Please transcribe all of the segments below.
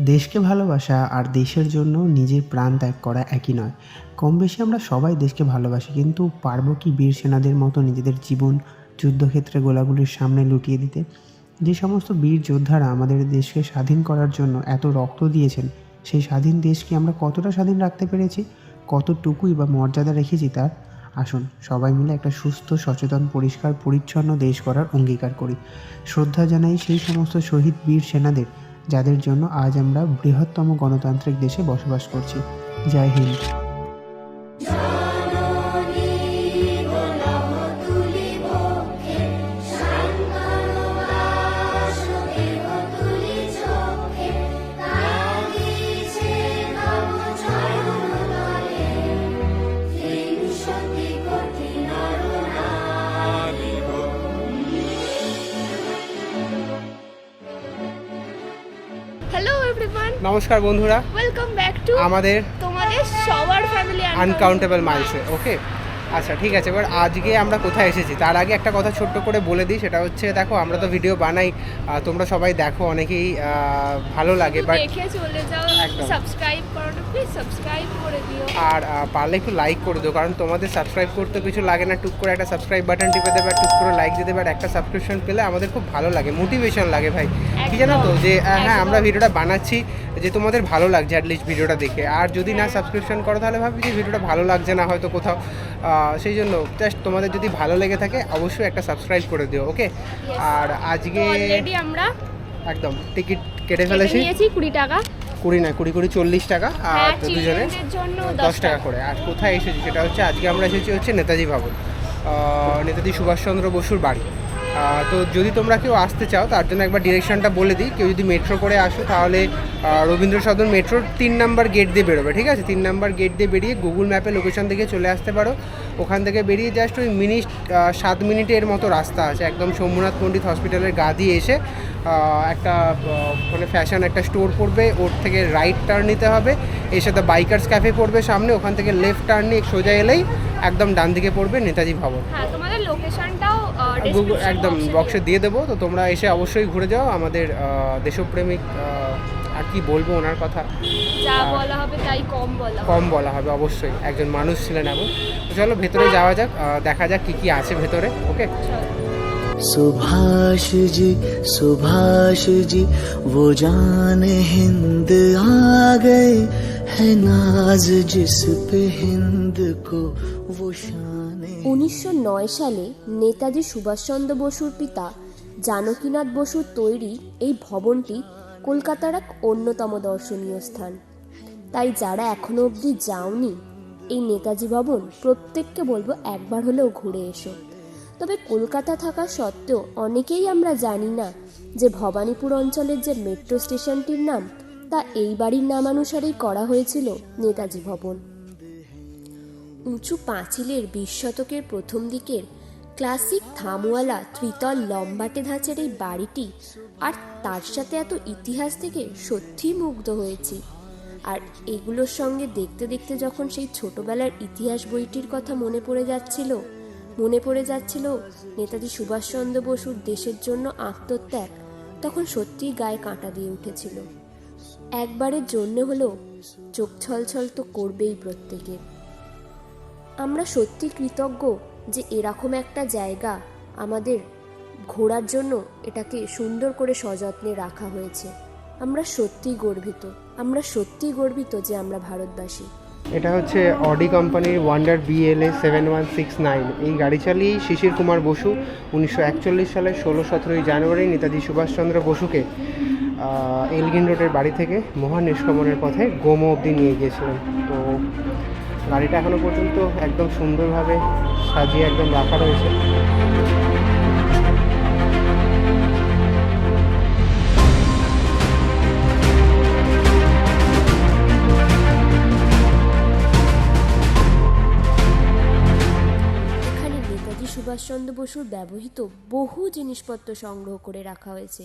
দেশকে ভালোবাসা আর দেশের জন্য নিজের প্রাণ ত্যাগ করা একই নয়। কম বেশি আমরা সবাই দেশকে ভালোবাসি, কিন্তু পারব কি বীর সেনাদের মতো নিজেদের জীবন যুদ্ধক্ষেত্রে গোলাগুলির সামনে লুটিয়ে দিতে? যে সমস্ত বীর যোদ্ধারা আমাদের দেশকে স্বাধীন করার জন্য এত রক্ত দিয়েছেন, সেই স্বাধীন দেশকে আমরা কতটা স্বাধীন রাখতে পেরেছি? কতটুকুই বা মর্যাদা রেখেছি তার? আসুন সবাই মিলে একটা সুস্থ, সচেতন, পরিষ্কার, পরিচ্ছন্ন দেশ করার অঙ্গীকার করি। শ্রদ্ধা জানাই সেই সমস্ত শহীদ বীর সেনাদের। যাদের জন্য আজ আমরা বৃহত্তম গণতান্ত্রিক দেশে বসবাস করছি। জয় হিন্দ। নমস্কার বন্ধুরা। ওয়েলকাম ব্যাক টু আমাদের তোমাদের সবার ফ্যামিলি আনকাউন্টেবল মাইলসে ওকে আচ্ছা ঠিক আছে। এবার আজকে আমরা কোথায় এসেছি? তার আগে একটা কথা ছোট্ট করে বলে দিই সেটা হচ্ছে দেখো আমরা তো ভিডিও বানাই তোমরা সবাই দেখো অনেকেই ভালো লাগে বাট দেখে চলে যাও সাবস্ক্রাইব করো প্লিজ সাবস্ক্রাইব করে দিও। আর পারলে একটু লাইক করে দিও কারণ তোমাদের সাবস্ক্রাইব করতে কিছু লাগে না টুক করে একটা সাবস্ক্রাইব বাটন টিপে দেবে টুক করে লাইক দিয়ে দেবে একটা সাবস্ক্রিপশন পেলে আমাদের খুব ভালো লাগে মোটিভেশন লাগে ভাই। কি জানো তো যে হ্যাঁ আমরা ভিডিওটা বানাচ্ছি যে তোমাদের ভালো লাগছে অ্যাটলিস্ট ভিডিওটা দেখে। আর যদি না সাবস্ক্রিপশন করো তাহলে ভাবি যে ভিডিওটা ভালো লাগছে না হয়তো কোথাও সেই জন্য জাস্ট তোমাদের যদি ভালো লেগে থাকে অবশ্যই একটা সাবস্ক্রাইব করে দিও ওকে আর আজকে অলরেডি আমরা একদম টিকিট কেটে ফেলেছি। নিয়েছি কুড়ি টাকা। কুড়ি না কুড়ি কুড়ি চল্লিশ টাকা আর দুজনের জন্য দশ টাকা করে। আর কোথায় এসেছি সেটা হচ্ছে আজকে আমরা এসেছি হচ্ছে নেতাজি ভবন নেতাজি সুভাষচন্দ্র বসুর বাড়ি। তো যদি তোমরা কেউ আসতে চাও, তার জন্য একবার ডিরেকশনটা বলে দিই। কেউ যদি মেট্রো করে আসো, তাহলে রবীন্দ্র সদন মেট্রোর তিন নাম্বার গেট দিয়ে বেরোবে, ঠিক আছে? তিন নাম্বার গেট দিয়ে বেরিয়ে গুগল ম্যাপে লোকেশন থেকে চলে আসতে পারো। ওখান থেকে বেরিয়ে জাস্ট ওই মিনিট সাত মিনিটের মতো রাস্তা আছে। একদম শম্ভুনাথ পণ্ডিত হসপিটালের গা দিয়ে এসে একটা মানে ফ্যাশন একটা স্টোর পড়বে। ওর থেকে রাইট টার্ন নিতে হবে। এর সাথে বাইকার্স ক্যাফে পড়বে সামনে। ওখান থেকে লেফট টার্ন নিয়ে সোজা এলেই একদম ডান দিকে পড়বে নেতাজি ভবন। হ্যাঁ তোমাদের লোকেশনটাও গুগল একদম বক্সে দিয়ে দেবো তো তোমরা এসে অবশ্যই ঘুরে যাও আমাদের আহ, দেশপ্রেমিক আহ, আর কি বলবো ওনার কথা যা বলা হবে তাই কম বলা হবে। কম বলা হবে অবশ্যই একজন মানুষ ছিলেন এমন তো চলো ভেতরে যাওয়া যাক আহ, দেখা যাক কী কী আছে ভেতরে ওকে सुभाष जी सुभाष जी वो जान हिंद आ गए है नाज जिस पे हिंद को वो शान উনিশশো নয় সালে নেতাজি সুভাষচন্দ্র বসুর পিতা জানকীনাথ বসুর তৈরি এই ভবনটি কলকাতার এক অন্যতম দর্শনীয় স্থান। তাই যারা এখনও অবধি যাওনি, এই নেতাজি ভবন প্রত্যেককে বলব একবার হলেও ঘুরে এসো। তবে কলকাতা থাকা সত্ত্বেও অনেকেই আমরা জানি না যে ভবানীপুর অঞ্চলের যে মেট্রো স্টেশনটির নাম, তা এই বাড়ির নামানুসারেই করা হয়েছিল নেতাজি ভবন। উঁচু পাঁচিলের বিশ শতকের প্রথম দিকের ক্লাসিক থামওয়ালা ত্রিতল লম্বাটে ধাঁচের এই বাড়িটি আর তার সাথে এত ইতিহাস থেকে সত্যিই মুগ্ধ হয়েছি। আর এগুলোর সঙ্গে দেখতে দেখতে যখন সেই ছোটবেলার ইতিহাস বইটির কথা মনে পড়ে যাচ্ছিল, মনে পড়ে যাচ্ছিল নেতাজি সুভাষচন্দ্র বসুর দেশের জন্য আত্মত্যাগ, তখন সত্যিই গায়ে কাঁটা দিয়ে উঠেছিল। একবারের জন্য হলেও চোখ ছলছল তো করবেই প্রত্যেকের। আমরা সত্যি কৃতজ্ঞ যে এরকম একটা জায়গা আমাদের ঘোরার জন্য এটাকে সুন্দর করে সযত্নে রাখা হয়েছে। আমরা সত্যিই গর্বিত। আমরা সত্যিই গর্বিত যে আমরা ভারতবাসী। এটা হচ্ছে অডি কোম্পানির wonder BLA seven one six nine এই গাড়ি চালিয়েই শিশির কুমার বসু উনিশশো একচল্লিশ সালের ষোলো সতেরোই জানুয়ারি নেতাজি সুভাষচন্দ্র বসুকে এলগিন রোডের বাড়ি থেকে মহান নিষ্ক্রমণের পথে গোমো অবধি নিয়ে গিয়েছিলেন। তো গাড়িটা এখনও পর্যন্ত একদম সুন্দরভাবে সাজিয়ে একদম রাখা রয়েছে। এখানে সুভাষচন্দ্র বসুর ব্যবহৃত বহু জিনিসপত্র সংগ্রহ করে রাখা হয়েছে।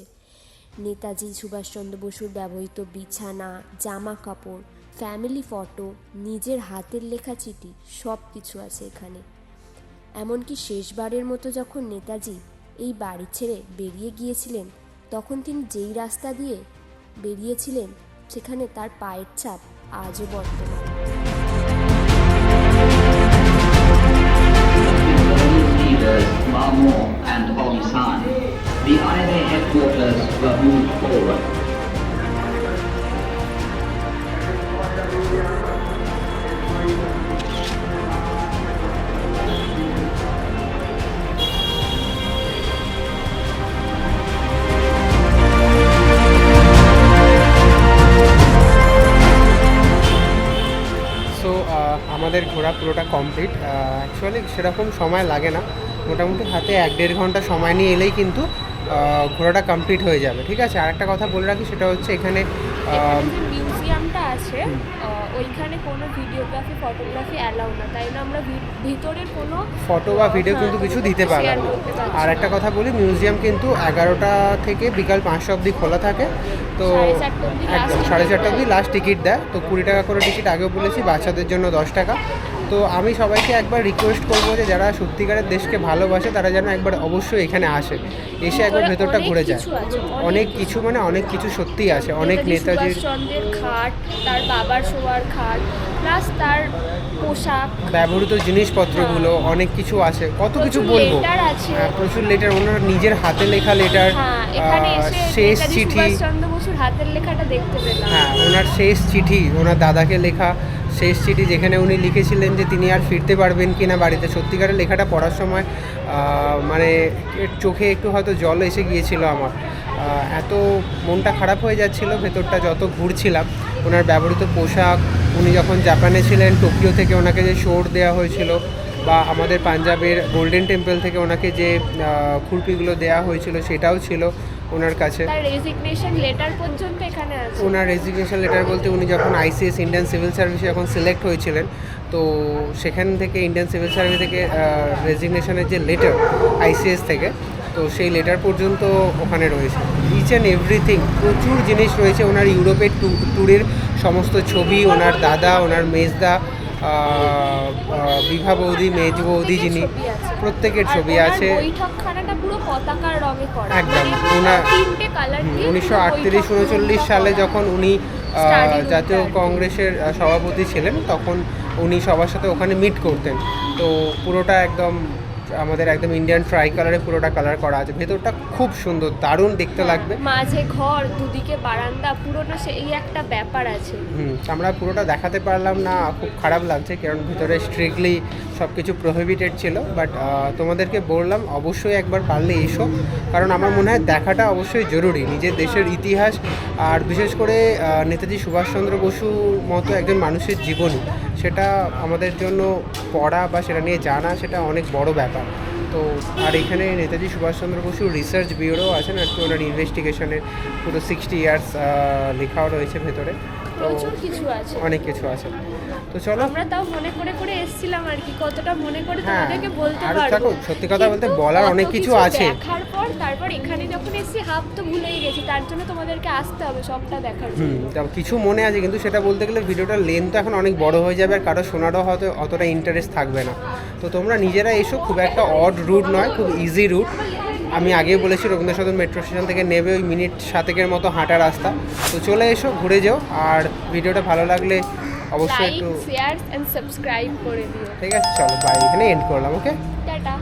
নেতাজি সুভাষচন্দ্র বসুর ব্যবহৃত বিছানা, জামা কাপড় ফ্যামিলি ফটো নিজের হাতের লেখা চিঠি সব কিছু আছে এখানে এমনকি শেষবারের মতো যখন নেতাজি এই বাড়ি ছেড়ে বেরিয়ে গিয়েছিলেন তখন তিনি যেই রাস্তা দিয়ে বেরিয়েছিলেন সেখানে তার পায়ের ছাপ আজও বর্তমান and San, the INA headquarters were moved forward. So আমাদের ঘোরা পুরোটা কমপ্লিট অ্যাকচুয়ালি সেরকম সময় লাগে না। মোটামুটি হাতে এক দেড় ঘণ্টা সময় নিয়ে এলেই কিন্তু ঘোরাটা কমপ্লিট হয়ে যাবে। ঠিক আছে? আর একটা কথা বলে রাখি সেটা হচ্ছে এখানে আছে। ওইখানে কোনো ভিডিওগ্রাফি ফটোগ্রাফি অ্যালাউ না। তাই না আমরা ভিতরের কোনো ফটো বা ভিডিও কিন্তু হ্যাঁ, কিছু দিতে পারি আর একটা কথা বলি মিউজিয়াম কিন্তু এগারোটা থেকে বিকাল পাঁচটা অবধি খোলা থাকে। তো সাড়ে চারটে। অবধি লাস্ট টিকিট দেয়। তো কুড়ি টাকা করে টিকিট আগেও বলেছি বাচ্চাদের জন্য দশ টাকা। তো আমি সবাইকে একবার রিকোয়েস্ট করব যে যারা সত্যিকারের দেশকে ভালোবাসে তারা যেন একবার অবশ্যই এখানে আসে। এসে একবার ভেতরটা ঘুরে যায়। অনেক কিছু। মানে অনেক কিছু সত্যিই আছে অনেক নেতাজির সুভাষচন্দ্রের খাট তার বাবার শোয়ার খাট প্লাস তার পোশাক। ব্যবহৃত জিনিসপত্রগুলো অনেক কিছু আছে। কত কিছু বলব। হ্যাঁ, প্রচুর লেটার ওনার নিজের হাতে লেখা লেটার হ্যাঁ শেষ চিঠি। হাতের লেখাটা দেখতে পেলাম। হ্যাঁ ওনার শেষ চিঠি ওনার দাদাকে লেখা। শেষ চিঠি যেখানে উনি লিখেছিলেন যে তিনি আর ফিরতে পারবেন কি না বাড়িতে। সত্যিকারের লেখাটা পড়ার সময় মানে চোখে একটু হয়তো জল এসে গিয়েছিল আমার। এত মনটা খারাপ হয়ে যাচ্ছিল, ভেতরটা যত ঘুরছিলাম, ওনার ব্যবহৃত পোশাক, উনি যখন জাপানে ছিলেন, টোকিও থেকে ওনাকে যে শোর দেওয়া হয়েছিল বা আমাদের পাঞ্জাবের গোল্ডেন টেম্পল থেকে ওনাকে যে খুরপিগুলো দেওয়া হয়েছিল, সেটাও ছিল। ওনার কাছে। তার রেজিগনেশন লেটার পর্যন্ত এখানে আছে। ওনার রেজিগনেশন লেটার বলতে উনি যখন আইসিএস ইন্ডিয়ান সিভিল সার্ভিসে যখন সিলেক্ট হয়েছিলেন তো সেখান থেকে ইন্ডিয়ান সিভিল সার্ভিস থেকে রেজিগনেশনের যে লেটার আইসিএস থেকে তো সেই লেটার পর্যন্ত ওখানে রয়েছে। ইচ অ্যান্ড এভরিথিং প্রচুর জিনিস রয়েছে। ওনার ইউরোপের ট্যুরের সমস্ত ছবি ওনার দাদা ওনার মেজদা বিভা বৌদি মেজ বৌদি যিনি প্রত্যেকের ছবি আছে। একদম, মানে উনিশশো আটত্রিশ উনচল্লিশ সালে যখন উনি জাতীয়। কংগ্রেসের সভাপতি ছিলেন তখন উনি সবার সাথে ওখানে মিট করতেন। তো পুরোটা একদম আমাদের একদম ইন্ডিয়ান ট্রাই কালারে পুরোটা কালার করা আছে। ভেতরটা খুব সুন্দর দারুণ দেখতে লাগবে। মাঝে ঘর দুদিকে বারান্দা পুরোটা সেই একটা ব্যাপার আছে। হুম আমরা পুরোটা দেখাতে পারলাম না খুব খারাপ লাগছে কারণ ভিতরে স্ট্রিক্টলি সব কিছু প্রহিবিটেড ছিল বাট তোমাদেরকে বললাম অবশ্যই একবার পারলে এসো। কারণ আমার মনে হয় দেখাটা অবশ্যই জরুরি। নিজের দেশের ইতিহাস আর বিশেষ করে নেতাজি সুভাষচন্দ্র বসুর মতো একজন মানুষের জীবনী। সেটা আমাদের জন্য পড়া বা সেটা নিয়ে জানা সেটা অনেক বড় ব্যাপার। তো আর এখানে নেতাজি সুভাষচন্দ্র বসু রিসার্চ ব্যুরো আছেন আর কি ওনার ইনভেস্টিগেশনের পুরো সিক্সটি ইয়ার্স লেখাও রয়েছে ভেতরে। তো প্রচুর কিছু আছে। অনেক কিছু আছে। তো চলো। আমরা তাও মনে করে করে এসেছিলাম আর কি কতটা মনে করে হ্যাঁ, তোমাদেরকে বলতে আর দেখো, সত্যি কথা বলতে বলার অনেক কিছু আছে। দেখার পর তারপর এখানে যখন এসেছি হাফ তো ভুলেই গেছি তার জন্য তোমাদেরকে আসতে হবে সবটা দেখার হুম জন্য। তা কিছু মনে আছে কিন্তু সেটা বলতে গেলে ভিডিওটার লেন্থ এখন অনেক বড় হয়ে যাবে আর কারও শোনারও হয়তো অতটা ইন্টারেস্ট থাকবে না। তো তোমরা নিজেরা এসো খুব একটা অড রুট নয় খুব ইজি রুট আমি আগেই বলেছি রবীন্দ্র সদন মেট্রো স্টেশন থেকে নেবে ওই মিনিট সাতেকের মতো হাঁটা রাস্তা। তো চলে এসো ঘুরে যেও আর ভিডিওটা ভালো লাগলে অবশ্যই একটু শেয়ার এন্ড সাবস্ক্রাইব করে দিও। ঠিক আছে চলো বাই এখানে এন্ড করলাম ওকে টাটা।